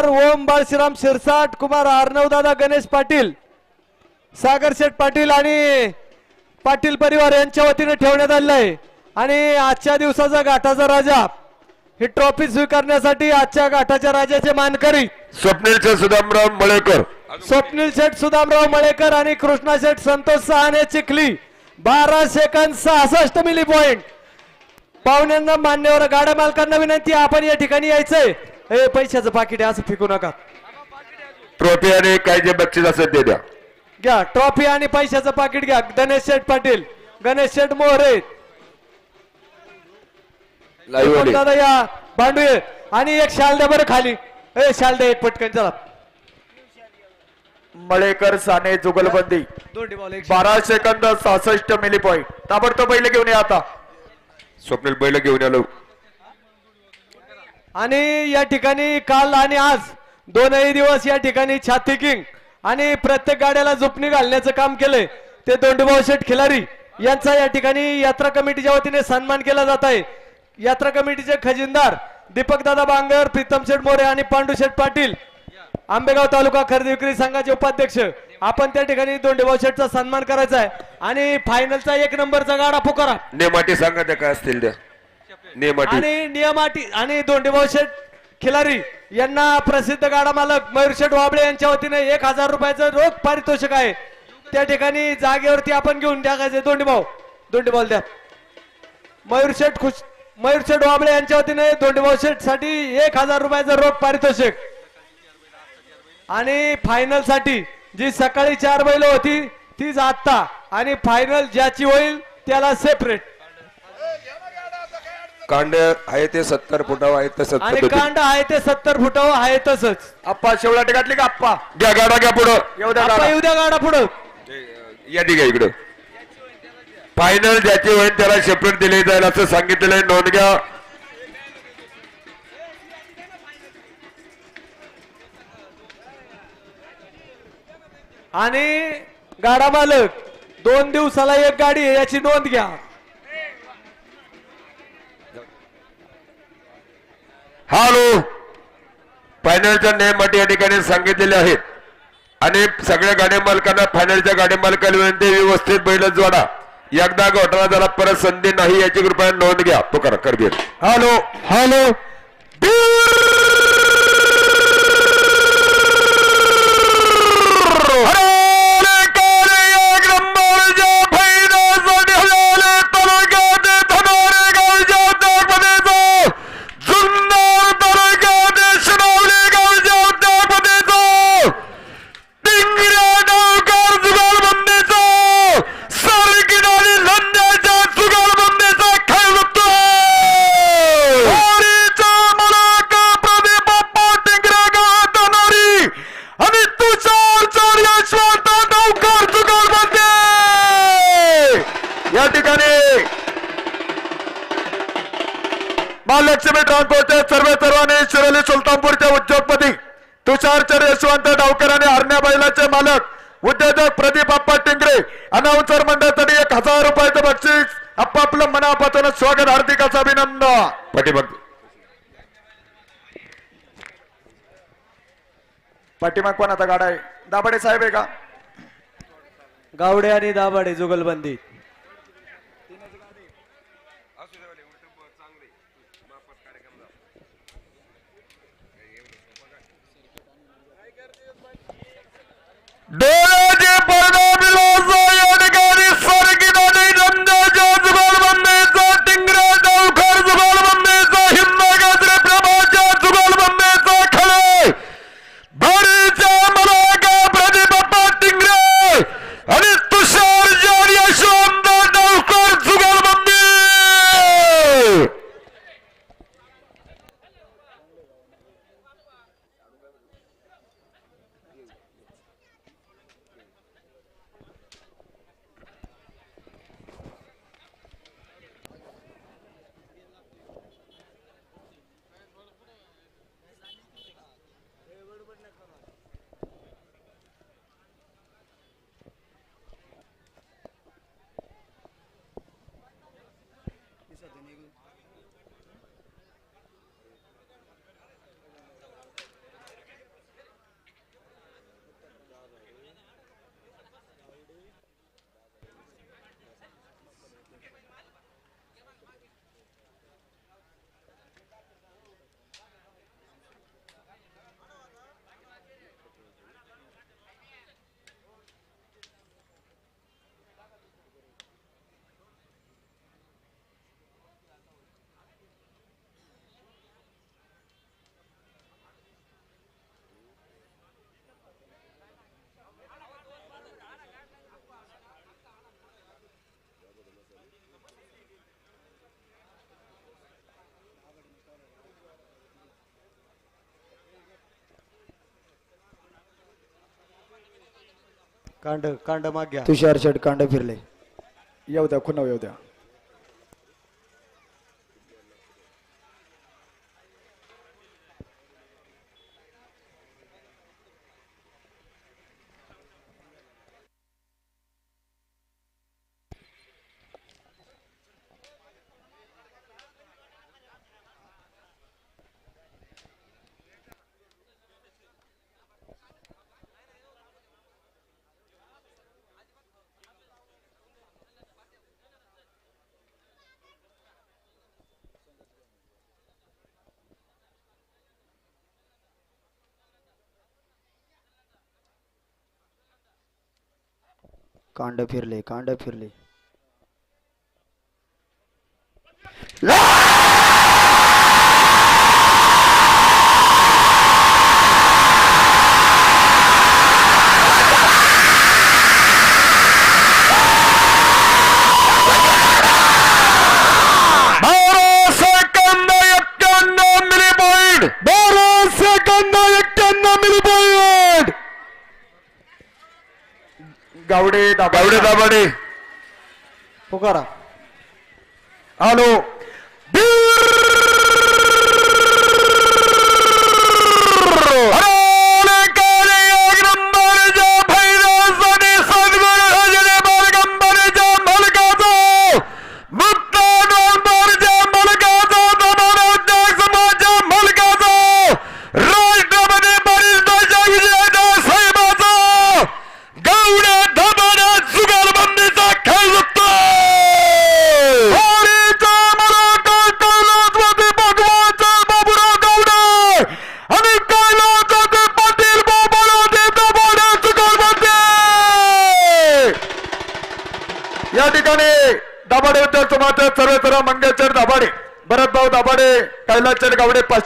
कुमार ओम बाळश्रीराम शिरसाट कुमार अर्णवदादा गणेश पाटील सागर शेठ पाटील आणि पाटील परिवार यांच्या वतीने ठेवण्यात आलेलं आहे आणि आजच्या दिवसाचा घाटाचा राजा ही ट्रॉफी स्वीकारण्यासाठी आजच्या घाटाच्या राजाचे मानकरी. स्वप्नीलचे सुदामराव मळेकर. स्वप्नील शेठ सुदामराव मळेकर आणि कृष्णा शेठ संतोष सहाने चिखली. बारा सेकंद सहासष्ट मिली पॉइंट पाहुण्यांना मान्यवर गाड्या मालकांना विनंती आपण या ठिकाणी यायचंय. हे पैशाचं पाकिट आहे असं फेकू नका. ट्रॉफी आणि काही जे बक्षीस असेल ते द्या. घ्या ट्रॉफी आणि पैशाचं पाकिट घ्या. गणेश शेठ पाटील गणेश शेठ मोहरे लाईव्ह. दादा या भांडू ये. आणि एक शाल द्या बरं खाली. ए शाल द्या एक पटकन चला. मळेकर साने जुगलबंदी. दोन्ही बॉल एक बारा सेकंद सहासष्ट मिली पॉईंट ताबडतोब बैल घेऊन या आता. स्वप्नील बैल घेऊन आलो. आणि या ठिकाणी काल आणि आज दोनही दिवस या ठिकाणी छाती किंग आणि प्रत्येक गाड्याला झोपणी घालण्याचं काम केलंय. ते दोंडभाऊ शेठ खिलारी यांचा या ठिकाणी यात्रा कमिटीच्या वतीने सन्मान केला जात आहे. यात्रा कमिटीचे खजिनदार दीपक दादा बांगर प्रीतम शेठ मोरे आणि पांडू शेठ पाटील आंबेगाव तालुका खरेदी विक्री संघाचे उपाध्यक्ष. आपण त्या ठिकाणी दोंडेभाऊ शेठचा सन्मान करायचा आहे. आणि फायनलचा एक नंबरचा गाडा पुकारा. नेमाटी सांगा त्या काय असतील त्या. नेमाटी. आणि नियमाटी आणि दोंडेभाऊ शेठ खिलारी यांना प्रसिद्ध गाडा मालक मयूर शेठ वाबळे यांच्या वतीने एक हजार रुपयाचं रोख पारितोषिक आहे. त्या ठिकाणी जागेवरती आपण घेऊन टाकायचे दोंडेभाऊ? दोंडेभाऊ द्या. मयूर शेठ खुश मयूर शेठ वाबळे यांच्या वतीने दोंडेभाऊ शेठसाठी एक हजार रुपयाचं रोख पारितोषिक. आणि फायनलसाठी जी सकाळी चार बैल होती तीच आत्ता. आणि फायनल ज्याची होईल त्याला सेपरेट कांड आहे ते सत्तर फुटावर आहे ते आणि सत्तर कांड आहे ते सत्तर फुटावं आहे तसंच. आप्पा शेवळाटे घातली का आप्पा? घ्या गाडा घ्या पुढं. येऊ द्या गाडा. येऊ द्या गाडा पुढं. या ठीक आहे इकडं. फायनल ज्याची होईल त्याला सेपरेट दिले जाईल असं सांगितलेलं आहे. नोंद घ्या. आणि गाडा मालक दोन दिवसाला एक गाडी आहे याची नोंद घ्या. हॅलो फायनलच्या नियमाटी या ठिकाणी सांगितलेले आहेत. आणि सगळ्या गाड्या मालकांना फायनलच्या गाड्या मालकाला विनंती व्यवस्थित बैल जोडा. एकदा घोटाळा झाला परत संधी नाही याची कृपया नोंद घ्या. पुकार करबीर हॅलो हॅलो सुलतानपूरचे उद्योगपती तुषारचर यशवंत डावकर आणि हरण्या बैलाचे मालक उद्योजक प्रदीप अप्पा टिंगरे. अनाउन्सर मंडळासाठी एक हजार रुपयाचं बक्षीस. आपापलं मनापासून स्वागत हार्दिक असं अभिनंदन पाठीमाग पाठीमाग आता गाडा आहे? दाभाडे साहेब आहे का? गावडे आणि दाभाडे जुगलबंदी. Day कांड कांड माग घ्या तुषार शेट कांड फिरले. येऊ द्या खुनाव येऊ द्या. कांड फिरले कांड फिरले बारा सेकंद एक्क्याण्णव मिली पॉईंट बारा सेकंद एक्क्याण्णव मिली पॉईंट गावडे गावडे दाबाडे पुकारा. हॅलो.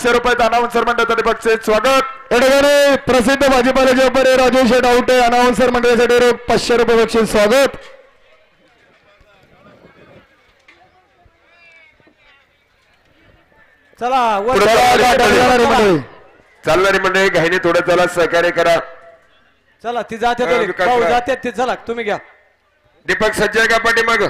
पाचशे रुपये अनाउन्सर मंडळासाठी बक्षीस स्वागत या ठिकाणी प्रसिद्ध भाजीपाल्याचे व्यापारी राजेश डावटे अनाउन्सर मंडळासाठी पाचशे रुपये बक्षीस स्वागत चला वर चला, चला, जाणारी मंडळी. चालणारी मंडळी घाईने थोडं चला सहकार्य करा चला ती जाते अ, तरी. विकास भाऊ राय. जाते ते चला तुम्ही घ्या दीपक सज्ज आहे का पाठीमाग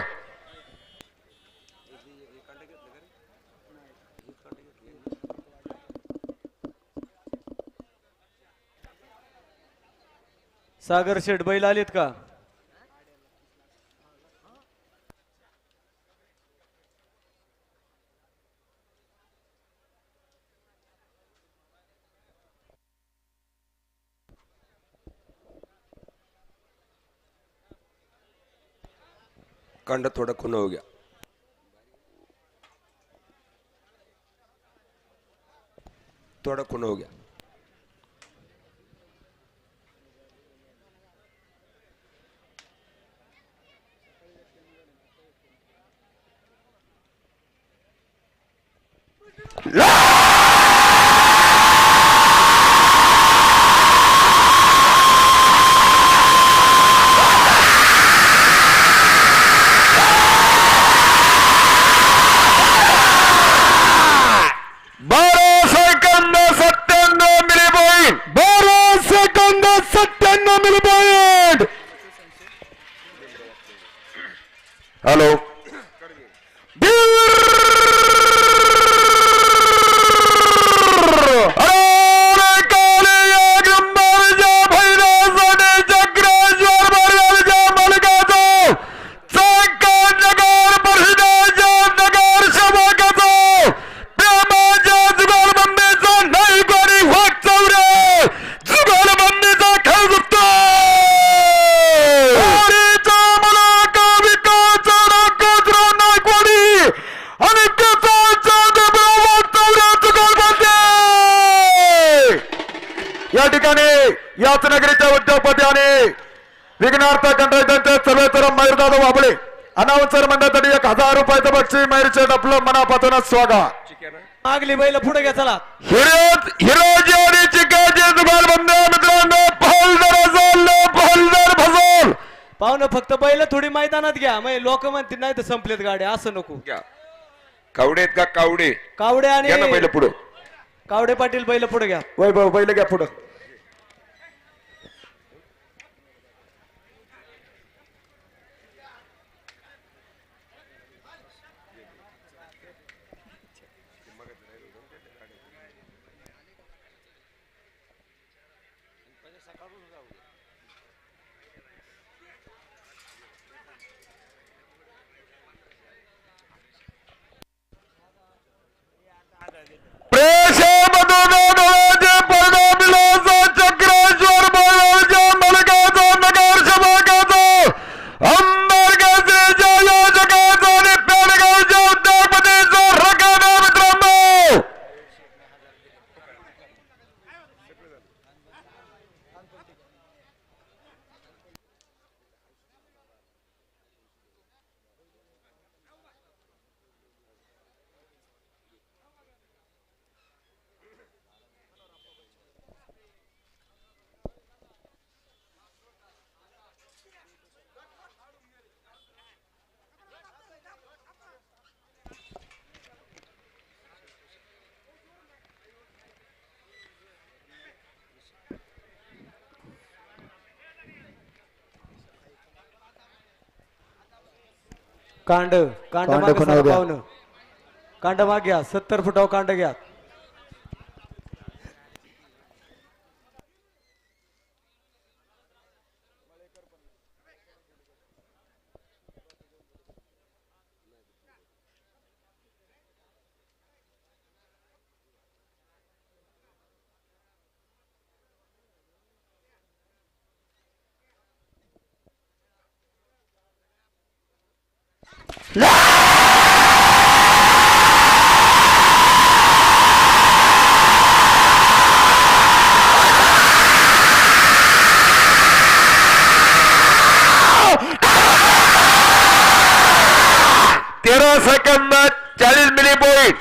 सागर शेठ बैल आलीत का? कंड थोड़ा खून हो गया। थोड़ा खून हो गया। मागली बैल पुढे घ्या चला. हिरो हिरोजी आणि चिकाचे बंद मित्रांनो पहलदर असेल पहलदर फसोल पाहुणं फक्त बैल थोडी मैदानात घ्या. मग लोक म्हणतील नाही तर संपलेत गाड्या असं नको. क्या कावडे आहेत का? कावडे. कावडे घ्या ना आणि पहिलं पुढं. कावडे पाटील बैल पुढे घ्या. वैभव बैल घ्या पुढं. कांड कांड कांड मागे कोणावर सरा घ्या? पाहुणं. कांड माग घ्या सत्तर फुटावर कांड घ्या तेरा सेकंद चाळीस मिली पॉईंट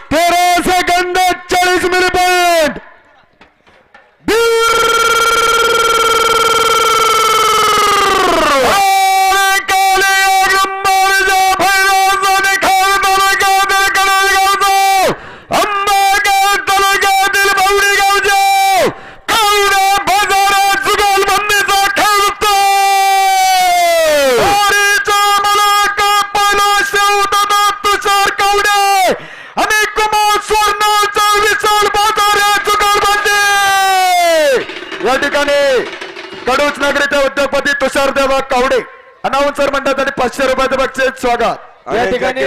कडूच नगरीचे उद्योगपती तुषार देवा कावडे. अनाउन्सर मंडळासाठी पाचशे रुपयाचं बक्षीस. स्वागत. या आणि ठिकाणी.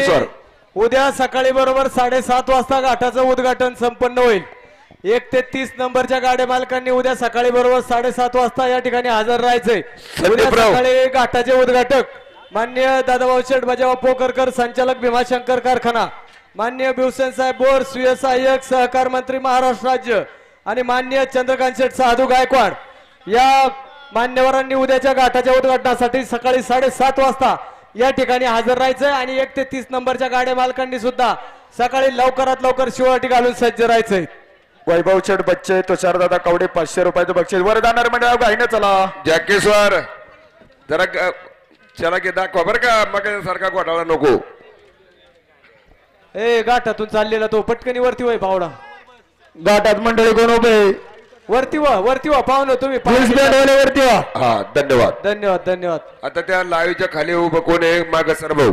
उद्या सकाळी बरोबर साडेसात वाजता घाटाचं उद्घाटन संपन्न होईल. एक ते तीस नंबरच्या गाड्या मालकांनी उद्या सकाळी बरोबर साडेसात वाजता या ठिकाणी हजर राहायचंय. उद्या संदीपराव. सकाळी घाटाचे उद्घाटक मान्य दादाभाऊ शेठ बजावा पोकरकर संचालक भीमाशंकर कारखाना मान्य भिवसेन साहेब बोर स्वीय सहाय्यक सहकार मंत्री महाराष्ट्र राज्य आणि मान्य चंद्रकांत शेठ साधू गायकवाड. या मान्यवरांनी उद्याच्या घाटाच्या उद्घाटनासाठी सकाळी साडेसात वाजता या ठिकाणी हजर राहायचंय आणि एक ते तीस नंबरच्या गाड्या मालकांनी सुद्धा सकाळी लवकरात लवकर शिवाटी घालून सज्ज राहायचंय. वैभव शेठ बच्चे तुषार दादा कावडे पाचशे रुपयाचं बक्षीस. वर जाणार मंडळ घाईनं चला जॅकेश्वर जरा ग- चला की दाखवा बरं का मग सारखा घोटाळा नको. ए गाठातून चाललेला तो पटकनी वरती वय पावडा घाटात मंडळी कोण उभे? वरती वा वरती वा पाहुणं तुम्ही पाहुणे. वरती वा. हा धन्यवाद. धन्यवाद धन्यवाद. आता त्या लाईव्हच्या खाली उभं कोण आहे? माग सर भाऊ.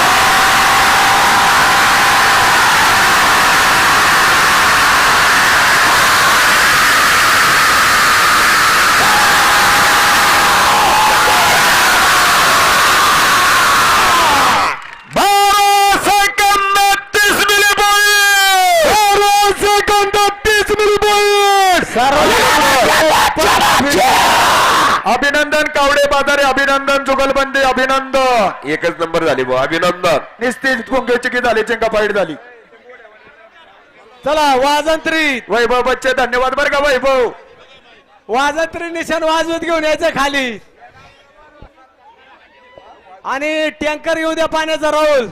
बारा सेकंद तीस मिली पॉईंट बारा सेकंद तीस मिली पॉईंट अभिनंदन कावडे बाजारे अभिनंदन जुगलबंदी अभिनंदन. एकच नंबर झाली भाऊ अभिनंदन. निस्तीच गुंगेची की झाली चिंका फाईट झाली. चला वाजंत्रीत. वैभव बच्चे धन्यवाद बरं का वैभव. वाजंत्री निशाण वाजवत घेऊन यायचं खाली. आणि टँकर येऊ द्या पाण्याचा राहुल